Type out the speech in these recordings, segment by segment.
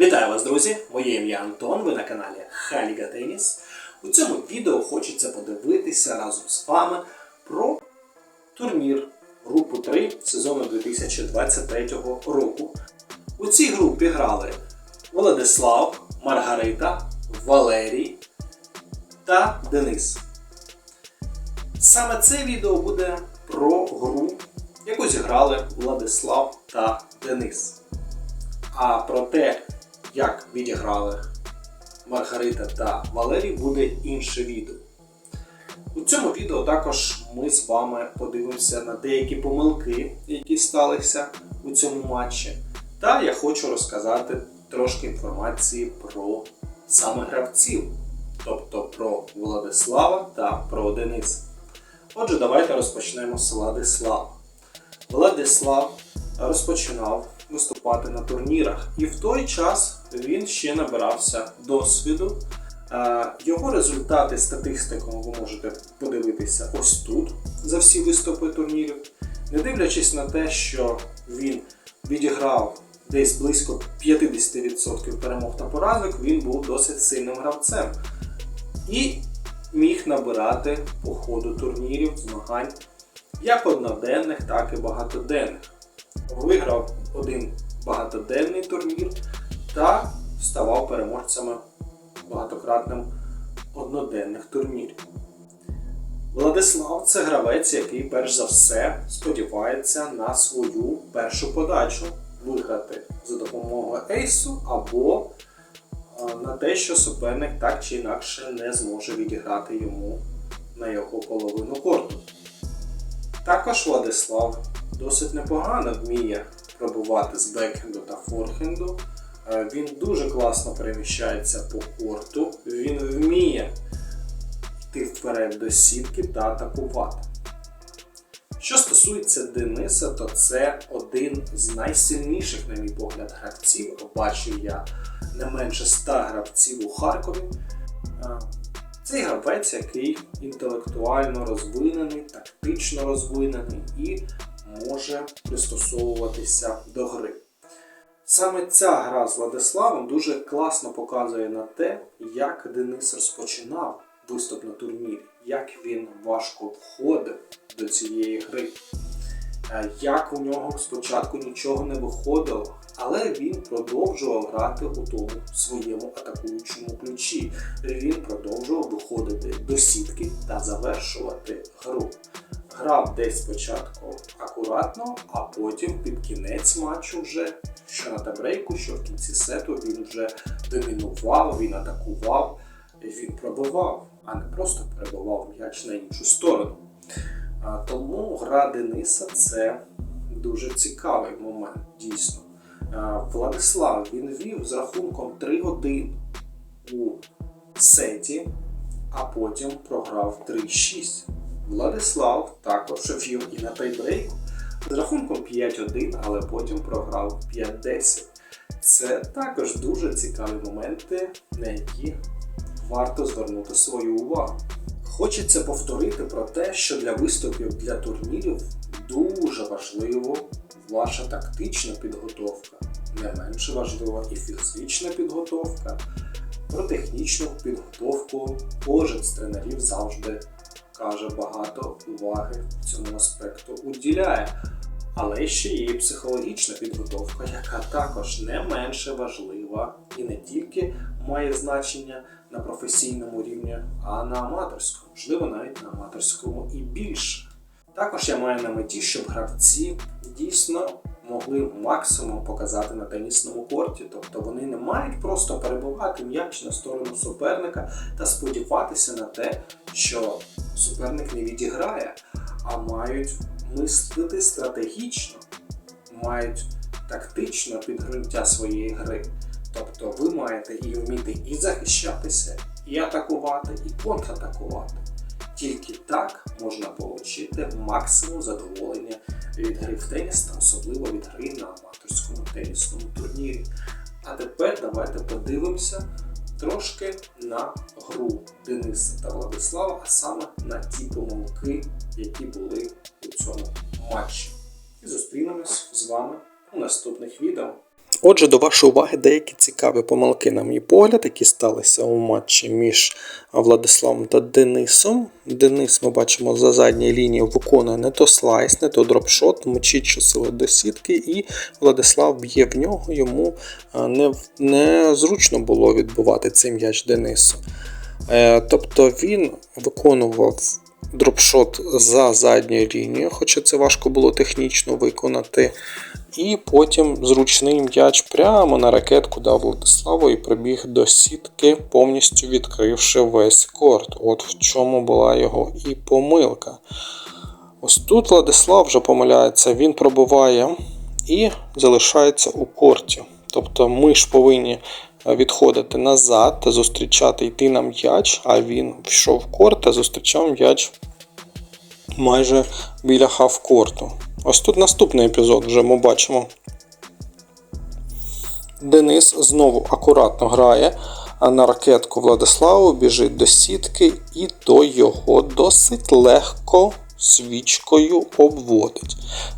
Вітаю вас, друзі! Моє ім'я Антон. Ви на каналі Халіга Теніс. У цьому відео хочеться подивитися разом з вами про турнір групу 3 сезону 2023 року. У цій групі грали Владислав, Маргарита, Валерій та Денис. Саме це відео буде про гру, яку зіграли Владислав та Денис. А про те, як відіграли Маргарита та Валерій, буде інше відео. У цьому відео також ми з вами подивимося на деякі помилки, які сталися у цьому матчі. Та я хочу розказати трошки інформації про саме гравців, тобто про Владислава та про Дениса. Отже, давайте розпочнемо з Владислава. Владислав розпочинав виступати на турнірах, і в той час він ще набирався досвіду. Е, Його результати статистику ви можете подивитися ось тут за всі виступи турнірів. Не дивлячись на те, що він відіграв десь близько 50% перемог та поразок, він був досить сильним гравцем і міг набирати по ходу турнірів, змагань як одноденних, так і багатоденних. Виграв один багатоденний турнір та ставав переможцями багатократним одноденних турнірів. Владислав це гравець, який перш за все сподівається на свою першу подачу виграти за допомогою ейсу або е, на те, що суперник так чи інакше не зможе відіграти йому на його половину корту. Також Владислав досить непогано вміє пробувати з бекхенду та форхенду. Е, Він дуже класно переміщається по корту, він вміє йти вперед до сітки та атакувати. Що стосується Дениса, то це один з найсильніших, на мій погляд, гравців. Бачив я не менше 100 гравців у Харкові. Е, Цей гравець, який інтелектуально розвинений, тактично розвинений і може пристосовуватися до гри. Саме ця гра з Владиславом дуже класно показує на те, як Денис розпочинав виступ на турнірі, як він важко входив до цієї гри, Е, як у нього спочатку нічого не виходило, але він продовжував грати у тому своєму атакуючому ключі. Він продовжував виходити до сітки та завершувати гру. Грав десь спочатку акуратно, а потім під кінець матчу вже що на табрейку, що в кінці сету він вже домінував, він атакував, він пробивав, а не просто перебивав м'яч на іншу сторону. Тому гра Дениса це дуже цікавий момент, дійсно. Владислав він вів з рахунком 3-1 у сеті, а потім програв 3-6. Владислав також вів і на тайбрейку з рахунком 5-1, але потім програв 5-10. Це також дуже цікаві моменти, на які варто звернути свою увагу. Хочеться повторити про те, що для виступів для турнірів дуже важливо ваша тактична підготовка. Не менше важлива і фізична підготовка. Про технічну підготовку кожен з тренерів завжди каже багато уваги цьому аспекту уділяє. Але ще є і психологічна підготовка, яка також не менше важлива і не тільки має значення на професійному рівні, а на аматорському, можливо, навіть на аматорському і більше. Також я маю на меті, щоб гравці дійсно могли максимум показати на тенісному корті. Тобто вони не мають просто перебувати м'яч на сторону суперника та сподіватися на те, що суперник не відіграє, а мають мислити стратегічно, мають тактично підґрунтя своєї гри. Тобто ви маєте і вміти і захищатися, і атакувати, і контратакувати. Тільки так можна отримати максимум задоволення від гри в теніс та особливо від гри на аматорському тенісному турнірі. А тепер давайте подивимося трошки на гру Дениса та Владислава, а саме на ті помилки, які були у цьому матчі. І зустрінемось з вами у наступних відео. Отже, до вашої уваги деякі цікаві помилки, на мій погляд, які сталися у матчі між Владиславом та Денисом. Денис, ми бачимо, за задньої лінії виконує не то слайс, не то дропшот, мчить щосили до сітки, і Владислав б'є в нього. Йому е, не, незручно було відбувати цей м'яч Денису. Е, Тобто він виконував дропшот за задньою лінією, хоча це важко було технічно виконати. І потім зручний м'яч прямо на ракетку дав Владиславу і прибіг до сітки, повністю відкривши весь корт. От в чому була його і помилка. Ось тут Владислав вже помиляється, він пробиває і залишається у корті. Тобто ми ж повинні відходити назад та зустрічати йти на м'яч, а він війшов в корт та зустрічав м'яч майже біля хавкорту. Ось тут наступний епізод вже ми бачимо. Денис знову акуратно грає на ракетку Владиславу, біжить до сітки, і той його досить легко свічкою обводить.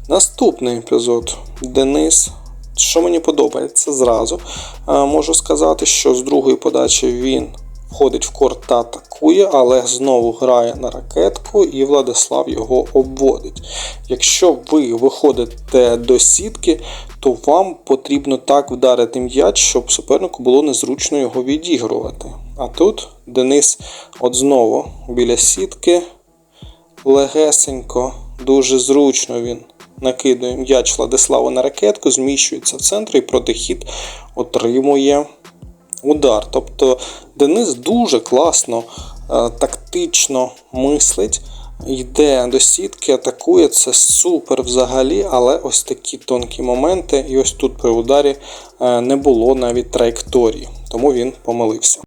Наступний епізод Денис. Що мені подобається зразу, е, можу сказати, що з другої подачі він входить в корт та атакує, але знову грає на ракетку і Владислав його обводить. Якщо ви виходите до сітки, то вам потрібно так вдарити м'яч, щоб супернику було незручно його відігрувати. А тут Денис от знову біля сітки легесенько, дуже зручно він накидує м'яч Владиславу на ракетку, зміщується в центр і протихід отримує удар. Тобто Денис дуже класно, е, тактично мислить, йде до сітки, атакує, це супер взагалі, але ось такі тонкі моменти, і ось тут при ударі е, не було навіть траєкторії, тому він помилився.